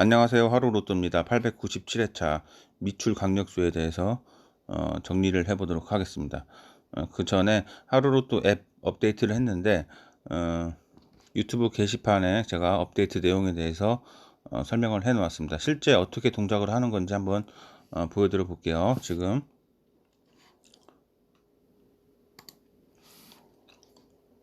안녕하세요. 하루로또입니다. 897회차 미출 강력수에 대해서 어, 정리를 해 보도록 하겠습니다. 어, 그 전에 하루로또 앱 업데이트를 했는데 어, 유튜브 게시판에 제가 업데이트 내용에 대해서 어, 설명을 해 놓았습니다. 실제 어떻게 동작을 하는 건지 한번 어, 보여드려 볼게요. 지금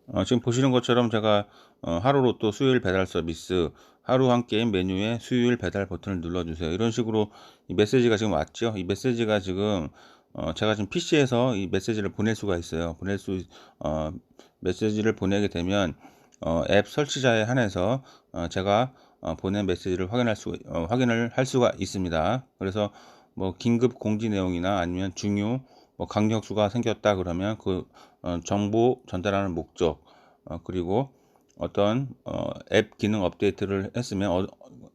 어, 지금 보시는 것처럼 제가 어, 하루로또 수요일 배달 서비스 하루 한 게임 메뉴에 수요일 배달 버튼을 눌러주세요. 이런 식으로 이 메시지가 지금 왔죠. 이 메시지가 지금 어, 제가 지금 PC에서 이 메시지를 보낼 수가 있어요. 보낼 수 어, 메시지를 보내게 되면 어, 앱 설치자에 한해서 어, 제가 어, 보낸 메시지를 확인할 수 어, 확인을 할 수가 있습니다. 그래서 뭐 긴급 공지 내용이나 아니면 중요 뭐 강력수가 생겼다 그러면 그 어, 정보 전달하는 목적 어, 그리고 어떤 어, 앱 기능 업데이트를 했으면 어,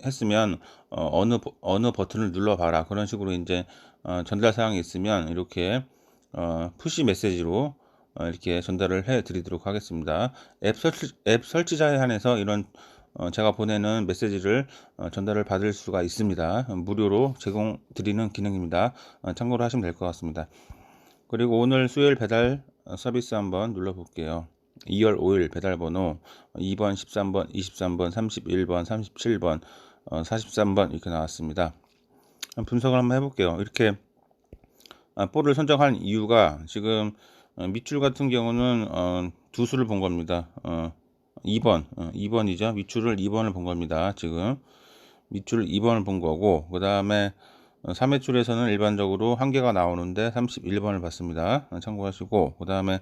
했으면 어, 느 어느 버튼을 눌러봐라 그런 식으로 이제 어, 전달 사항이 있으면 이렇게 어, 푸시 메시지로 어, 이렇게 전달을 해 드리도록 하겠습니다. 앱 설치 앱 설치자에 한해서 이런 어, 제가 보내는 메시지를 어, 전달을 받을 수가 있습니다. 무료로 제공 드리는 기능입니다. 어, 참고로 하시면 될 것 같습니다. 그리고 오늘 수요일 배달 서비스 한번 눌러볼게요. 2월 5일 배달번호 2번, 13번, 23번, 31번, 37번, 43번 이렇게 나왔습니다. 분석을 한번 해볼게요. 이렇게 아, 볼을 선정한 이유가 지금 어, 밑줄 같은 경우는 어, 두 수를 본 겁니다. 2번, 2번이죠. 밑줄을 2번을 본 겁니다. 지금 밑줄 2번을 본 거고 그 다음에 3회 줄에서는 일반적으로 한 개가 나오는데 31번을 봤습니다. 참고하시고 그 다음에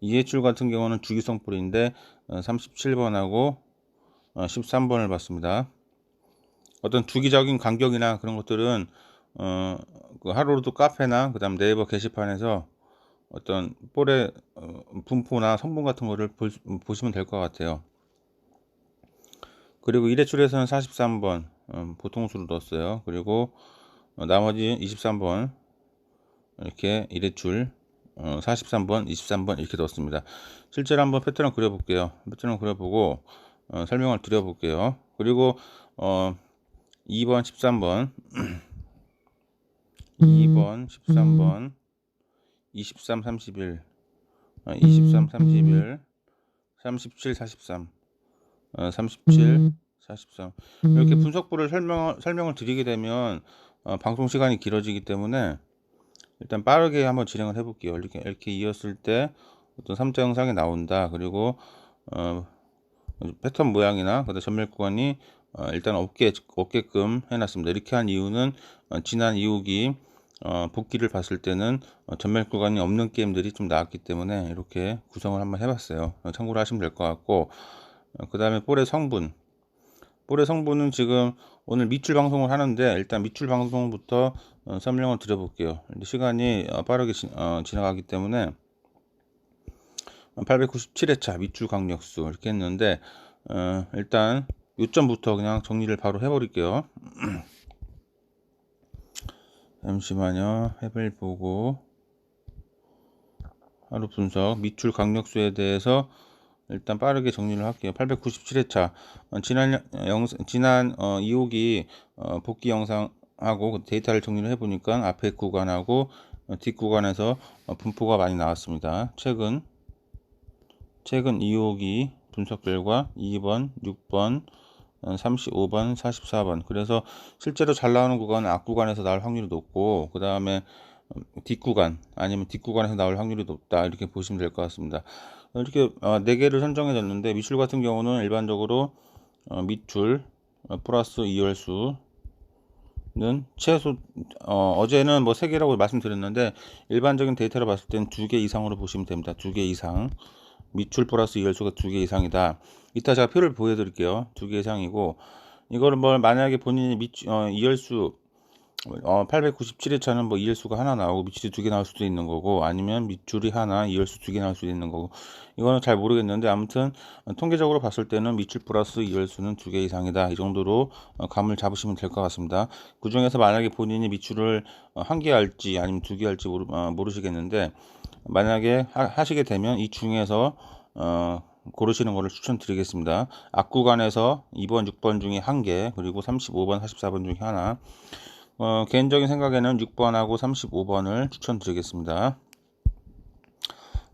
이해출 같은 경우는 주기성뿔인데 37번하고 어, 13번을 어, 봤습니다. 어떤 주기적인 간격이나 그런 것들은 어, 그 하루로도 카페나 그다음 네이버 게시판에서 어떤 볼의 어, 분포나 성분 같은 거를 볼, 보시면 될 것 같아요. 그리고 1회출에서는 43번 어, 보통수로 넣었어요. 그리고 어, 나머지 23번 이렇게 1회출 어, 43번, 23번 이렇게 넣었습니다. 실제로 한번 패턴을 그려볼게요. 패턴을 그려보고 어, 설명을 드려볼게요. 그리고 어, 2번, 13번, 2번, 13번, 23, 31, 어, 23, 31, 37, 43, 어, 37, 43 이렇게 분석부를 설명 설명을 드리게 되면 어, 방송 시간이 길어지기 때문에 일단 빠르게 한번 진행을 해볼게요. 이렇게, 이렇게 이었을 때 어떤 3자 영상이 나온다. 그리고 어, 패턴 모양이나 그다음 전멸 구간이 어, 일단 없게 없게끔 해놨습니다. 이렇게 한 이유는 어, 지난 이후기 어, 복귀를 봤을 때는 어, 전멸 구간이 없는 게임들이 좀 나왔기 때문에 이렇게 구성을 한번 해봤어요. 어, 참고로 하시면 될 것 같고 어, 그 다음에 볼의 성분 볼의 성분은 지금 오늘 밑줄 방송을 하는데 일단 밑줄 방송부터 어, 설명을 드려볼게요. 시간이 어, 빠르게 지, 어, 나가기 때문에 897회차 밑줄 강력수 이렇게 했는데 어, 일단 요점부터 그냥 정리를 바로 해버릴게요. 잠시만요. 해벨 보고 하루 분석 밑줄 강력수에 대해서 일단 빠르게 정리를 할게요. 897회차 어, 지난 영상 지난 어, 2호기 어, 복귀 영상 하고 그 데이터를 정리를 해보니까 앞에 구간하고 어, 뒷 구간에서 어, 분포가 많이 나왔습니다. 최근 최근 2호기 분석 결과 2번, 6번, 35번, 어, 44번. 그래서 실제로 잘 나오는 구간은 앞 구간에서 나올 확률이 높고 그 다음에 뒷구간 아니면 뒷구간에서 나올 확률이 높다 이렇게 보시면 될 것 같습니다. 이렇게 어, 4개를 선정해 줬는데 밑줄 같은 경우는 일반적으로 어, 밑줄 어, 플러스 2열수 는 최소 어, 제는 뭐 3개라고 말씀드렸는데 일반적인 데이터를 봤을 때는 2개 이상으로 보시면 됩니다. 2개 이상 밑줄 플러스 2열수가 2개 이상이다. 이따 제가 표를 보여드릴게요. 2개 이상이고 이거를 뭐 만약에 본인이 밑, 어, 2열수 어, 897회차는 뭐 이열수가 하나 나오고 밑줄이 두 개 나올 수도 있는 거고 아니면 밑줄이 하나 이열수 두 개 나올 수도 있는 거고 이거는 잘 모르겠는데 아무튼 통계적으로 봤을 때는 밑줄 플러스 이열수는 두 개 이상이다 이 정도로 어, 감을 잡으시면 될 것 같습니다 그 중에서 만약에 본인이 밑줄을 어, 한개 할지 아니면 두 개 할지 모르, 어, 모르시겠는데 만약에 하, 시게 되면 이 중에서 어, 고르시는 것을 추천드리겠습니다. 앞구간에서 2번, 6번 중에 한 개, 그리고 35번, 44번 중에 하나. 어, 개인적인 생각에는 6번하고 35번을 추천드리겠습니다.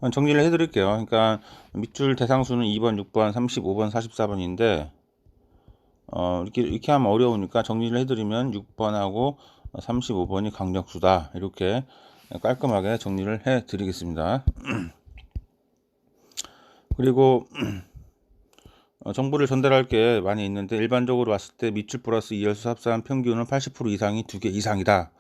어, 정리를 해드릴게요. 그러니까 밑줄 대상수는 2번, 6번, 35번, 44번인데 어, 이렇게 이렇게 하면 어려우니까 정리를 해드리면 6번하고 35번이 강력수다 이렇게 깔끔하게 정리를 해드리겠습니다. 그리고 어, 정보를 전달할 게 많이 있는데 일반적으로 봤을 때 밑줄 플러스 이열수 합산 평균은 80% 이상이 두 개 이상이다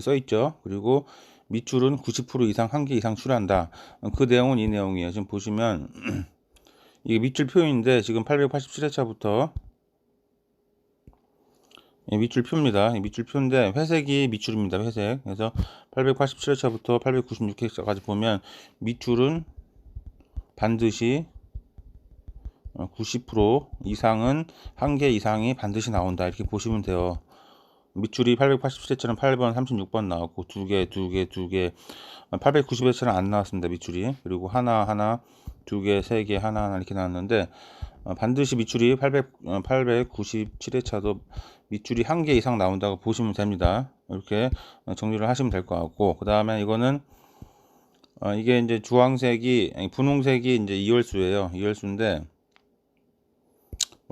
써 있죠. 그리고 밑줄은 90% 이상 한 개 이상 출한다. 그 내용은 이 내용이에요. 지금 보시면 이게 밑줄 표인데 지금 887회차부터 밑줄 표입니다. 밑줄 표인데 회색이 밑줄입니다. 회색. 그래서 887회차부터 896회차까지 보면 밑줄은 반드시 90% 이상은 한 개 이상이 반드시 나온다. 이렇게 보시면 돼요. 밑줄이 887회처럼 8번, 36번 나왔고 두 개, 두 개, 두 개. 890회처럼 안 나왔습니다. 밑줄이. 그리고 하나, 하나, 두 개, 세 개, 하나, 하나 이렇게 나왔는데 어, 반드시 밑줄이 800, 897회차도 밑줄이 한 개 이상 나온다고 보시면 됩니다. 이렇게 정리를 하시면 될 것 같고 그 다음에 이거는 어, 이게 이제 주황색이 분홍색이 이제 이열수예요. 이열수인데 뭐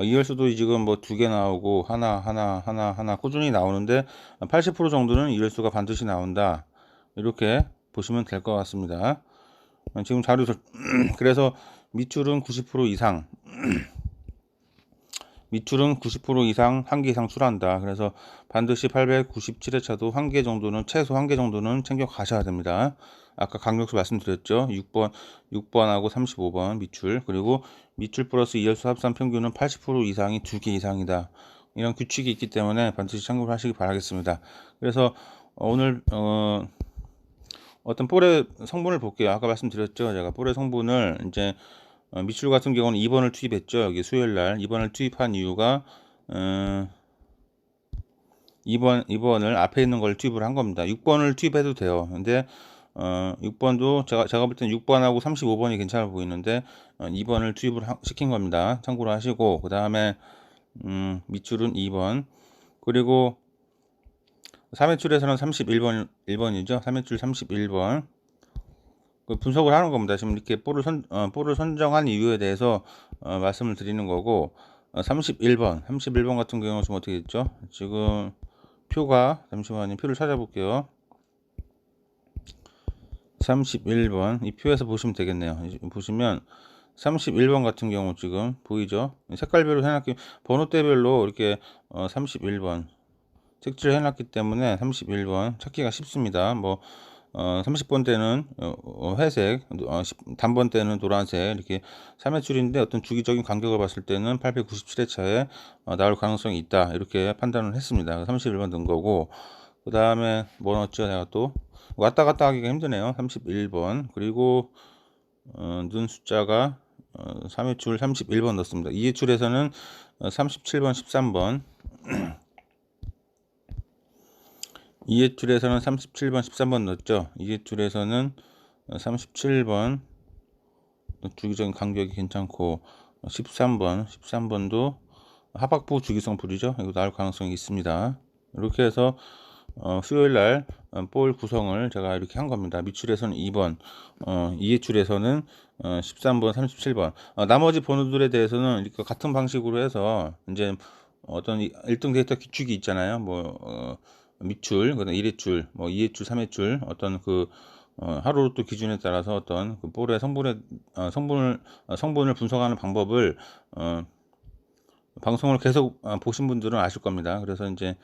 이열수도 지금 뭐 두 개 나오고 하나 하나 하나 하나 꾸준히 나오는데 80% 정도는 이열수가 반드시 나온다. 이렇게 보시면 될 것 같습니다. 어, 지금 자료 그래서 밑줄은 90% 이상 밑줄은 90% 이상 한 개 이상 출한다. 그래서 반드시 897회차도 한 개 정도는 최소 한 개 정도는 챙겨 가셔야 됩니다. 아까 강력수 말씀드렸죠. 6번 6번하고 35번 밑줄 그리고 밑줄 플러스 이열수 합산 평균은 80% 이상이 두 개 이상이다. 이런 규칙이 있기 때문에 반드시 참고를 하시기 바라겠습니다. 그래서 오늘 어, 어떤 볼의 성분을 볼게요. 아까 말씀드렸죠. 제가 볼의 성분을 이제 어, 밑줄 같은 경우는 2번을 투입했죠. 여기 수요일 날 2번을 투입한 이유가 어, 2번 2번을 앞에 있는 걸 투입을 한 겁니다. 6번을 투입해도 돼요. 근데 어, 6번도 제가 제가 볼 때는 6번하고 35번이 괜찮아 보이는데 어, 2번을 투입을 하, 시킨 겁니다. 참고로 하시고 그 다음에 음, 밑줄은 2번 그리고 3회줄에서는 31번 1번이죠. 3회줄 31번 그 분석을 하는 겁니다. 지금 이렇게 볼을 선 어, 볼을 선정한 이유에 대해서 어, 말씀을 드리는 거고 어, 31번 31번 같은 경우 좀 어떻게 됐죠? 지금 표가 잠시만요. 표를 찾아볼게요. 31번 이 표에서 보시면 되겠네요. 보시면 31번 같은 경우 지금 보이죠? 색깔별로 해놨기 번호대별로 이렇게 어, 31번 색칠을 해놨기 때문에 31번 찾기가 쉽습니다. 뭐 어, 30번 때는 어, 어 회색, 어, 단번 때는 노란색 이렇게 3회줄인데 어떤 주기적인 간격을 봤을 때는 897회차에 어, 나올 가능성이 있다 이렇게 판단을 했습니다. 31번 든 거고 그 다음에 뭐 넣었죠? 내가 또 왔다 갔다 하기가 힘드네요. 31번 그리고 어, 눈 숫자가 어, 3회줄 31번 넣습니다. 2회줄에서는 37번, 13번 2회줄에서는 37번, 13번 넣었죠. 2회줄에서는 37번 주기적인 간격이 괜찮고 13번, 13번도 하박부 주기성 불이죠. 이거 나올 가능성이 있습니다. 이렇게 해서 어, 수요일 날볼 어, 구성을 제가 이렇게 한 겁니다. 밑줄에서는 2번, 어, 2회줄에서는 어, 13번, 37번. 어, 나머지 번호들에 대해서는 이렇게 같은 방식으로 해서 이제 어떤 1등 데이터 규칙이 있잖아요. 뭐 어, 밑줄, 그다음 1회줄, 뭐 2회줄, 3회줄 어떤 그 어, 하루 또 기준에 따라서 어떤 그 볼의 성분의 어, 성분을 어, 성분을 분석하는 방법을 어, 방송을 계속 어, 보신 분들은 아실 겁니다. 그래서 이제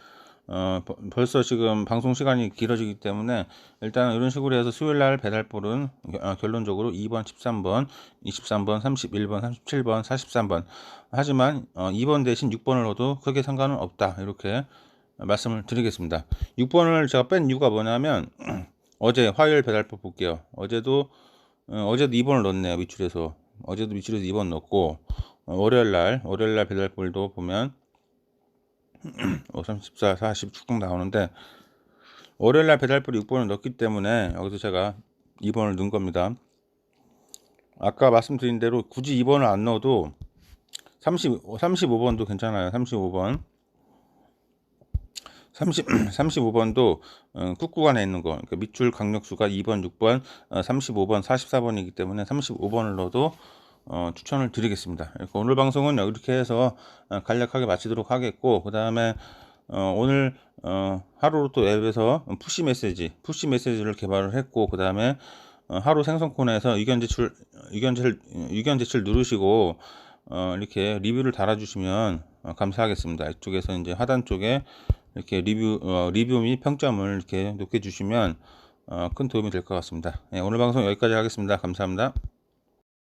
어, 벌써 지금 방송 시간이 길어지기 때문에 일단 이런 식으로 해서 수요일 날 배달볼은 어, 결론적으로 2번, 13번, 23번, 31번, 37번, 43번. 하지만 어, 2번 대신 6번을 넣어도 크게 상관은 없다. 이렇게 말씀을 드리겠습니다. 6번을 제가 뺀 이유가 뭐냐면 어제 화요일 배달법 볼게요. 어제도 어, 제도 2번을 넣었네요. 밑줄에서 어제도 밑줄에서 2번 넣었고 어, 월요일 날 월요일 날 배달볼도 보면 5, 34, 40 축강 나오는데 월요일 날 배달볼 6번을 넣었기 때문에 여기서 제가 2번을 넣은 겁니다. 아까 말씀드린 대로 굳이 2번을 안 넣어도 30, 35번도 괜찮아요. 35번. 30, 35번도 어, 꾹꾹 안에 있는 거. 그러니까 밑줄 강력수가 2번, 6번, 어, 35번, 44번이기 때문에 35번을 넣어도 어, 추천을 드리겠습니다. 그러니까 오늘 방송은 이렇게 해서 어, 간략하게 마치도록 하겠고 그 다음에 어, 오늘 어, 하루 또 앱에서 푸시 메시지, 푸시 메시지를 개발을 했고 그 다음에 어, 하루 생성 코너에서 의견 제출, 의견 제출, 의견 제출 누르시고 어, 이렇게 리뷰를 달아주시면 어, 감사하겠습니다. 이쪽에서 이제 하단 쪽에 이렇게 리뷰, 어, 리뷰 및 평점을 이렇게 놓게 주시면 어, 큰 도움이 될 것 같습니다. 네, 오늘 방송 여기까지 하겠습니다. 감사합니다.